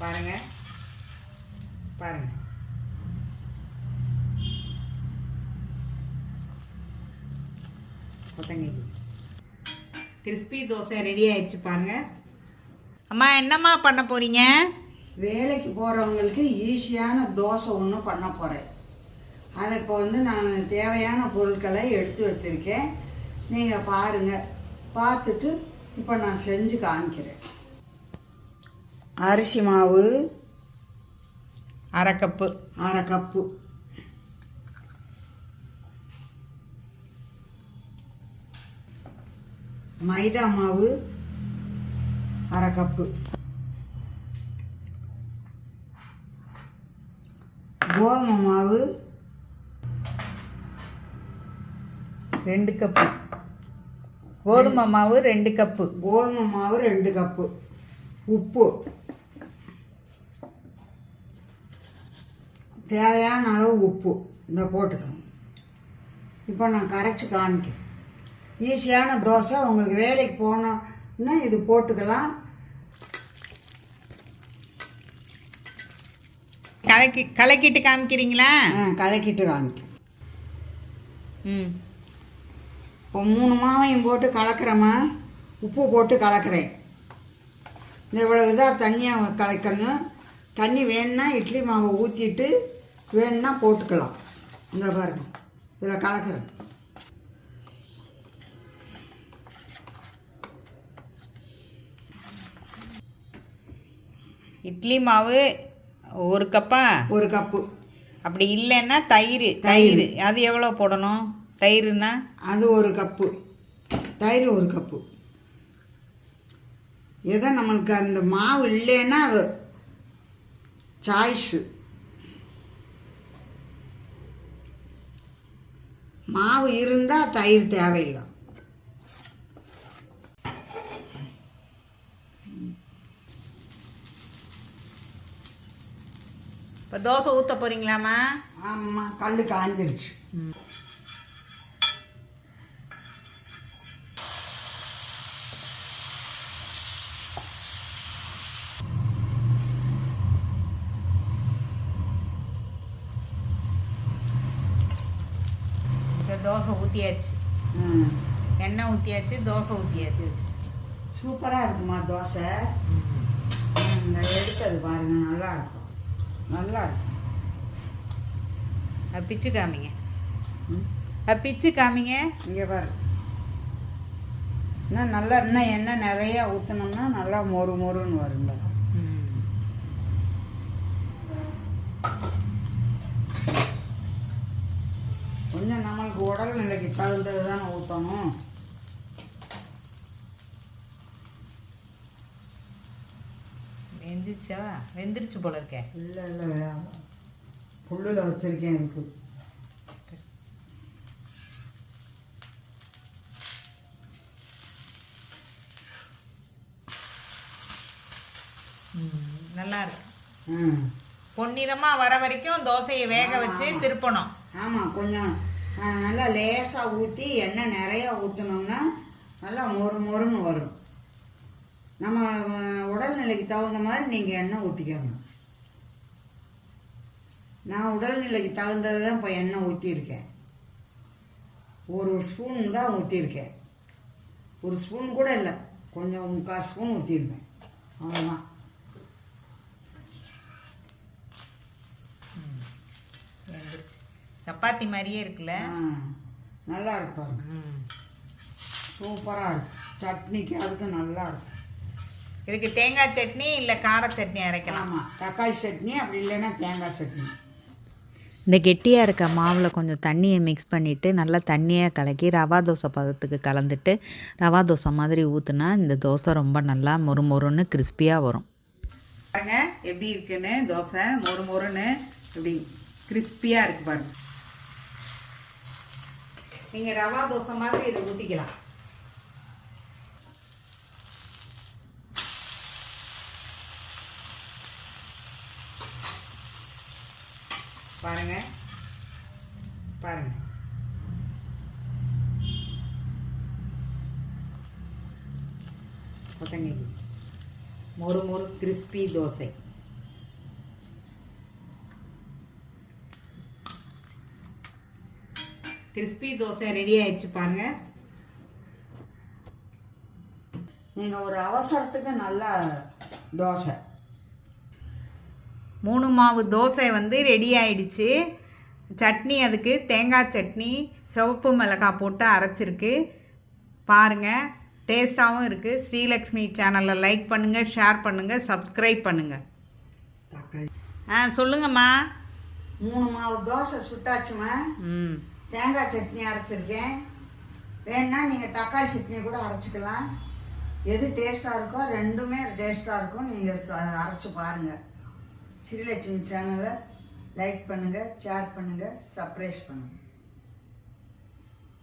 பாருங்க. பாருங்க. கொத்தங்கி crispy dosa ready ஆயிடுச்சு பாருங்க. அம்மா என்னம்மா பண்ண போறீங்க? வேலைக்கு போகிறவங்களுக்கு ஈஸியான தோசை ஒன்று பண்ண போகிறேன் அதை இப்போ வந்து நான் தேவையான பொருட்களை எடுத்து வச்சுருக்கேன். நீங்கள் பாருங்கள் பார்த்துட்டு இப்போ நான் செஞ்சு காமிக்கிறேன். அரிசி மாவு அரை கப்பு அரை கப்பு மைதா மாவு அரை கப்பு கோதுமை மாவு ரெண்டு கப்பு. கோதுமை மாவு ரெண்டு கப்பு. கோதுமை மாவு ரெண்டு கப்பு. உப்பு. தேவையான அளவு உப்பு இந்த போட்டுக்கணும். இப்போ நான் கரைச்சி காமிக்கிறேன். ஈஸியான தோசை உங்களுக்கு வேலைக்கு போனோன்னா இது போட்டுக்கலாம். கலக்கி கலக்கிட்டு காமிக்கிறீங்களா? ஆ, கலக்கிட்டு காமிக்கிறேன். ம். இப்போ மூணு மாவையும் போட்டு கலக்கிறேம்மா. உப்பு போட்டு கலக்கிறேன். இந்த இவ்வளோ இதாக தண்ணியாக கலக்கணும். தண்ணி வேணும்னா இட்லி மாவை ஊற்றிட்டு வேணும்னா போட்டுக்கலாம். இந்த பாருங்க. இதில் கலக்கிறேன். இட்லி மாவு ஒரு கப்பா? ஒரு கப்பு. அப்படி இல்லைன்னா தயிர். தயிர். அது எவ்வளோ போடணும்? தயிர்னா? அது ஒரு கப்பு. தயிர் ஒரு கப்பு. எதோ நம்மளுக்கு அந்த மாவு இல்லைன்னா அது சாய்ஸு மாவு இருந்தால் தயிர் தேவையில்லை. இப்போ தோசை ஊற்ற போகிறீங்களாம்மா ஆமாம் கல் காஞ்சிருச்சு இப்போ தோசை ஊற்றியாச்சு எண்ணெய் ஊற்றியாச்சு தோசை ஊற்றியாச்சு சூப்பராக இருக்குமா தோசை? எடுத்தது பாருங்க நல்லா இருக்கும். நல்லா இருக்கும். அது பிச்சு காமிங்க. அது பிச்சு காமிங்க. இங்கே பாரு. இன்னும் நல்லா இன்னும் எண்ணெய் நிறையா ஊற்றினோம்னா நல்லா மொறு மொறுன்னு வரும் பாரு. ம். கொஞ்சம் நம்மளுக்கு உடல் நிலைக்கு தகுந்தது தானே ஊற்றணும் வெந்துச்சா வெந்துருச்சு போல இருக்கே. இல்லை இல்லை புல்லில் வச்சுருக்கேன் ம், நல்லா இருக்கு. ம். பொன்னிறமாக வர வரைக்கும் தோசையை வேக வச்சு. திருப்பணும். ஆமாம் கொஞ்சம் நல்லா லேசாக ஊற்றி எண்ணெய் நிறையா ஊற்றினோம்னா நல்லா மொறு மொறுன்னு வரும். நம்ம உடல்நிலைக்கு தகுந்த மாதிரி நீங்கள் எண்ணெய் ஊற்றிக்கோங்க நான் உடல்நிலைக்கு தகுந்தது தான் இப்போ எண்ணெய் ஊற்றியிருக்கேன் ஒரு ஸ்பூன் தான் ஊற்றியிருக்கேன் ஒரு ஸ்பூன் கூட இல்லை கொஞ்சம் முக்கால் ஸ்பூன் ஊற்றிருக்கேன் அவ்வளோதான் வெந்துருச்சு சப்பாத்தி மாதிரியே இருக்குல்ல? நல்லா இருக்கும். சூப்பராக இருக்கும். சட்னிக்கு அதுக்கு நல்லா இருக்கும். இதுக்கு தேங்காய் சட்னி இல்லை கார சட்னி அரைக்கலாம்? ஆமாம் தக்காளி சட்னி அப்படி இல்லைன்னா தேங்காய் சட்னி. இந்த கெட்டியாக இருக்க மாவில் கொஞ்சம் தண்ணியை மிக்ஸ் பண்ணிவிட்டு நல்லா தண்ணியாக கலக்கி ரவா தோசை பதத்துக்கு கலந்துட்டு ரவா தோசை மாதிரி ஊற்றுனா இந்த தோசை ரொம்ப நல்லா மொறு மொறுன்னு கிறிஸ்பியாக வரும். பாருங்க எப்படி இருக்குன்னு தோசை மொறு மொறுன்னு இப்படி கிறிஸ்பியாக இருக்கு பாருங்க. நீங்கள் ரவா தோசை மாதிரி இதை ஊற்றிக்கலாம் பாருங்க. பாருங்க. கொத்தங்கி மொறு மொறு crispy dosa. Crispy dosa ready ஆயிடுச்சு பாருங்க. நீங்கள் ஒரு அவசரத்துக்கு நல்ல தோசை. மூணு மாவு தோசை வந்து ரெடி ஆயிடுச்சு. சட்னி அதுக்கு தேங்காய் சட்னி சிவப்பு மிளகாய் போட்டு அரைச்சிருக்கு. பாருங்கள் டேஸ்ட்டாகவும் இருக்குது ஸ்ரீலக்ஷ்மி சேனலில் லைக் பண்ணுங்கள் ஷேர் பண்ணுங்கள் சப்ஸ்கிரைப் பண்ணுங்கள் ஆ சொல்லுங்கம்மா. மூணு மாவு தோசை சுட்டாச்சுமா ம். தேங்காய் சட்னி அரைச்சிருக்கேன். வேணா நீங்கள் தக்காளி சட்னி கூட அரைச்சிக்கலாம். எது டேஸ்ட்டாக இருக்கோ ரெண்டுமே டேஸ்ட்டாக இருக்கும். நீங்கள் அரைச்சி பாருங்கள் ஸ்ரீலட்சுமி சேனலை லைக் பண்ணுங்கள் ஷேர் பண்ணுங்கள் சப்ரைஸ் பண்ணுங்கள்